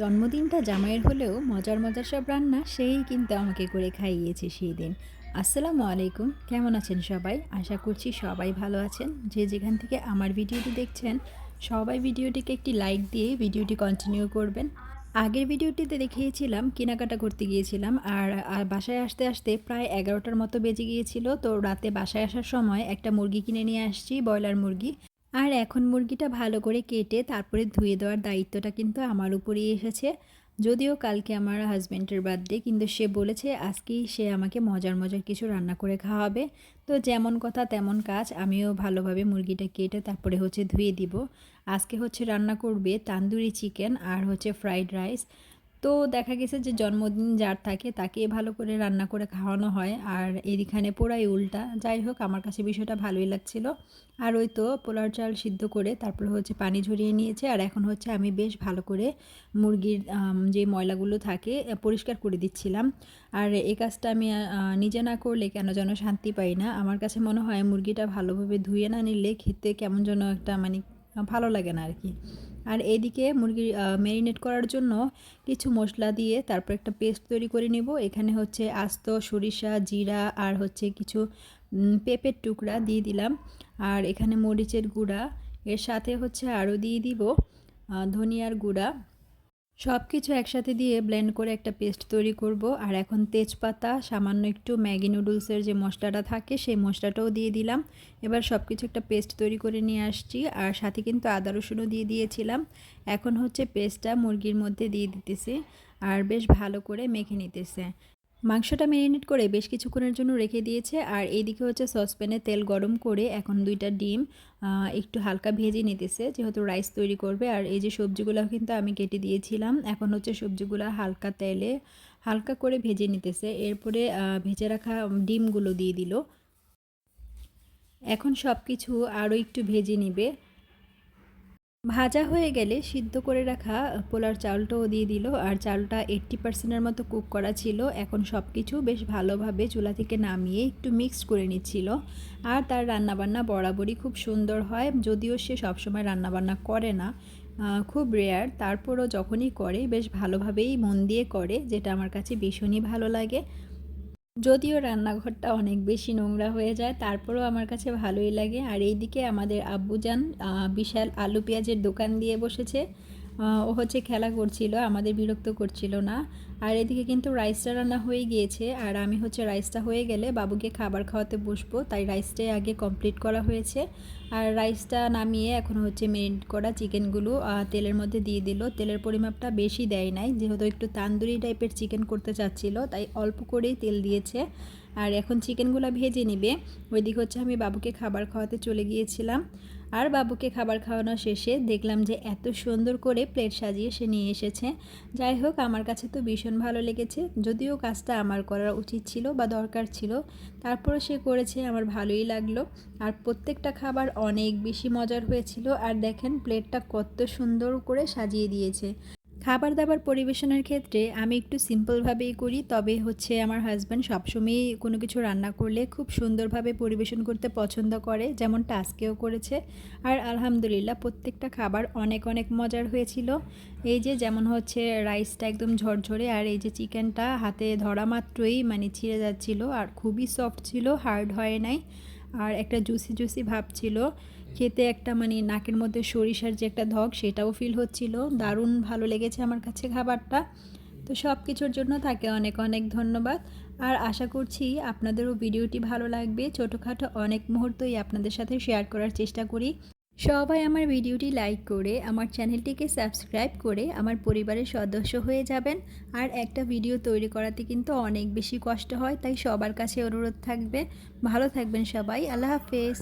জন্মদিনটা জামাইয়ের হলেও মজার মজার সব রান্না সেই কিন্তু আমাকে করে খাইয়েছে সেই দিন আসসালামু আলাইকুম, কেমন আছেন সবাই? আশা করছি সবাই ভালো আছেন। যে যেখান থেকে আমার ভিডিওটি দেখছেন, সবাই ভিডিওটিকে একটি লাইক দিয়ে ভিডিওটি কন্টিনিউ করবেন। আগের ভিডিওটিতে দেখিয়েছিলাম, কেনাকাটা করতে গিয়েছিলাম আর আর বাসায় আসতে আসতে প্রায় এগারোটার মতো বেজে গিয়েছিল। তো রাতে বাসায় আসার সময় একটা মুরগি কিনে নিয়ে আসছি, ব্রয়লার মুরগি। আর এখন মুরগিটা ভালো করে কেটে তারপরে ধুয়ে দেওয়ার দায়িত্বটা কিন্তু আমার উপরেই এসেছে। যদিও কালকে আমার হাজব্যান্ডের বার্থডে কিন্তু সে বলেছে আজকেই সে আমাকে মজার মজার কিছু রান্না করে খাওয়াবে। তো যেমন কথা তেমন কাজ, আমিও ভালোভাবে মুরগিটা কেটে তারপরে হচ্ছে ধুয়ে দিব। আজকে হচ্ছে রান্না করবে তান্দুরি চিকেন আর হচ্ছে ফ্রাইড রাইস তো দেখা গেছে যে জন্মদিন যার থাকে তাকে ভালো করে রান্না করে খাওয়ানো হয়। আর এদিখানে পোড়াই উল্টা। যাই হোক, আমার কাছে বিষয়টা ভালোই লাগছিল। আর ওই তো পোলার চাল সিদ্ধ করে তারপরে হচ্ছে পানি ঝরিয়ে নিয়েছে। আর এখন হচ্ছে আমি বেশ ভালো করে মুরগির যে ময়লাগুলো থাকে পরিষ্কার করে দিচ্ছিলাম। আর এই কাজটা আমি নিজে না করলে কেন যেন শান্তি পাই না। আমার কাছে মনে হয় মুরগিটা ভালোভাবে ধুয়ে না নিলে খেতে কেমন যেন একটা মানে ভালো লাগে না আর কি। আর এদিকে মুরগি ম্যারিনেট করার জন্য কিছু মশলা দিয়ে তারপর একটা পেস্ট তৈরি করে নেব। এখানে হচ্ছে আস্ত, সরিষা, জিরা আর হচ্ছে কিছু পেঁপের টুকরা দিয়ে দিলাম। আর এখানে মরিচের গুঁড়া। এর সাথে হচ্ছে আরও দিয়ে দিব ধনিয়ার গুঁড়া। সব কিছু একসাথে দিয়ে ব্লেন্ড করে একটা পেস্ট তৈরি করব। আর এখন তেজপাতা, সামান্য একটু ম্যাগি নুডলসের যে মশলাটা থাকে, সেই মশলাটাও দিয়ে দিলাম। এবার সব কিছু একটা পেস্ট তৈরি করে নিয়ে আসছি। আর সাথে কিন্তু আদা রসুনও দিয়ে দিয়েছিলাম। এখন হচ্ছে পেস্টটা মুরগির মধ্যে দিয়ে দিতেছি। আর বেশ ভালো করে মেখে নিতেছে। মাংসটা ম্যারিনেট করে বেশ কিছুক্ষণের জন্য রেখে দিয়েছে। আর এইদিকে হচ্ছে সসপ্যানে তেল গরম করে এখন দুইটা ডিম একটু হালকা ভেজে নিতেছে, যেহেতু রাইস তৈরি করবে। আর এই যে সবজিগুলো কিন্তু আমি কেটে দিয়েছিলাম। এখন হচ্ছে সবজিগুলো হালকা তেলে হালকা করে ভেজে নিতেছে। এরপরে ভেজে রাখা ডিমগুলো দিয়ে দিল। এখন সব কিছু আরও একটু ভেজে নিবে। ভাজা হয়ে গেলে সিদ্ধ করে রাখা পোলার চালটাও দিয়ে দিল। আর চালটা এইট্টি পার্সেন্টের মতো কুক করা ছিল। এখন সব কিছু বেশ ভালোভাবে চুলা থেকে নামিয়ে একটু মিক্সড করে নিচ্ছিল। আর তার রান্নাবান্না বরাবরই খুব সুন্দর হয়। যদিও সে সবসময় রান্নাবান্না করে না খুব রেয়ার তারপরও যখনই করে, বেশ ভালোভাবেই মন দিয়ে করে, যেটা আমার কাছে ভীষণই ভালো লাগে। যদিও রান্নাঘরটা অনেক বেশি নোংরা হয়ে যায়, তারপরেও আমার কাছে ভালোই লাগে। আর এইদিকে আমাদের আব্বুজান বিশাল আলু পেঁয়াজের দোকান দিয়ে বসেছে। ও হচ্ছে খেলা করছিল, আমাদের বিরক্ত করছিল না। আর এদিকে কিন্তু রাইসটা রান্না হয়ে গিয়েছে, আর আমি হচ্ছে রাইসটা হয়ে গেলে বাবুকে খাবার খাওয়াতে বসবো, তাই রাইসটাই আগে কমপ্লিট করা হয়েছে। আর রাইসটা নামিয়ে এখন হচ্ছে মেরিনেট করা চিকেনগুলো তেলের মধ্যে দিয়ে দিল। তেলের পরিমাপটা বেশি দেয় নাই, যেহেতু একটু তান্দুরি টাইপের চিকেন করতে চাচ্ছিল, তাই অল্প করেই তেল দিয়েছে। আর এখন চিকেনগুলো ভেজে নিবে। ওইদিকে হচ্ছে আমি বাবুকে খাবার খাওয়াতে চলে গিয়েছিলাম। আর বাবুকে খাবার খাওয়ানো শেষে দেখলাম যে এত সুন্দর করে প্লেট সাজিয়ে সে নিয়ে এসেছে। যাই হোক, আমার কাছে তো ভীষণ ভালো লেগেছে। যদিও কাজটা আমার করা উচিত ছিল বা দরকার ছিল তারপরে সে করেছে, আমার ভালোই লাগল। আর প্রত্যেকটা খাবার অনেক বেশি মজার হয়েছিল। আর দেখেন, প্লেটটা কত সুন্দর করে সাজিয়ে দিয়েছে। খাবার দাবার পরিবেশনের ক্ষেত্রে আমি একটু সিম্পলভাবেই করি, তবে হচ্ছে আমার হাজব্যান্ড সবসময়ই কোনো কিছু রান্না করলে খুব সুন্দরভাবে পরিবেশন করতে পছন্দ করে, যেমনটা আজকেও করেছে। আর আলহামদুলিল্লাহ, প্রত্যেকটা খাবার অনেক অনেক মজার হয়েছিল। এই যে যেমন হচ্ছে রাইসটা একদম ঝরঝরে, আর এই যে চিকেনটা হাতে ধরা মাত্রই মানে ছিঁড়ে যাচ্ছিল, আর খুবই সফট ছিল হার্ড হয় নাই। আর একটা জুসি জুসি ভাব ছিল। খেতে একটা মানে নাকের মধ্যে সরিষার যে একটা ধক সেটাও ফিল হচ্ছিল। দারুণ ভালো লেগেছে আমার কাছে খাবারটা। তো সব কিছুর জন্য তাকে অনেক অনেক ধন্যবাদ। আর আশা করছি আপনাদেরও ভিডিওটি ভালো লাগবে। ছোটোখাটো অনেক মুহূর্তই আপনাদের সাথে শেয়ার করার চেষ্টা করি। সবাই আমার ভিডিওটি লাইক করে আমার চ্যানেলটিকে সাবস্ক্রাইব করে আমার পরিবারের সদস্য হয়ে যাবেন। আর একটা ভিডিও তৈরি করাতে কিন্তু অনেক বেশি কষ্ট হয়, তাই সবার কাছে অনুরোধ থাকবে। ভালো থাকবেন সবাই, আল্লাহ হাফেজ।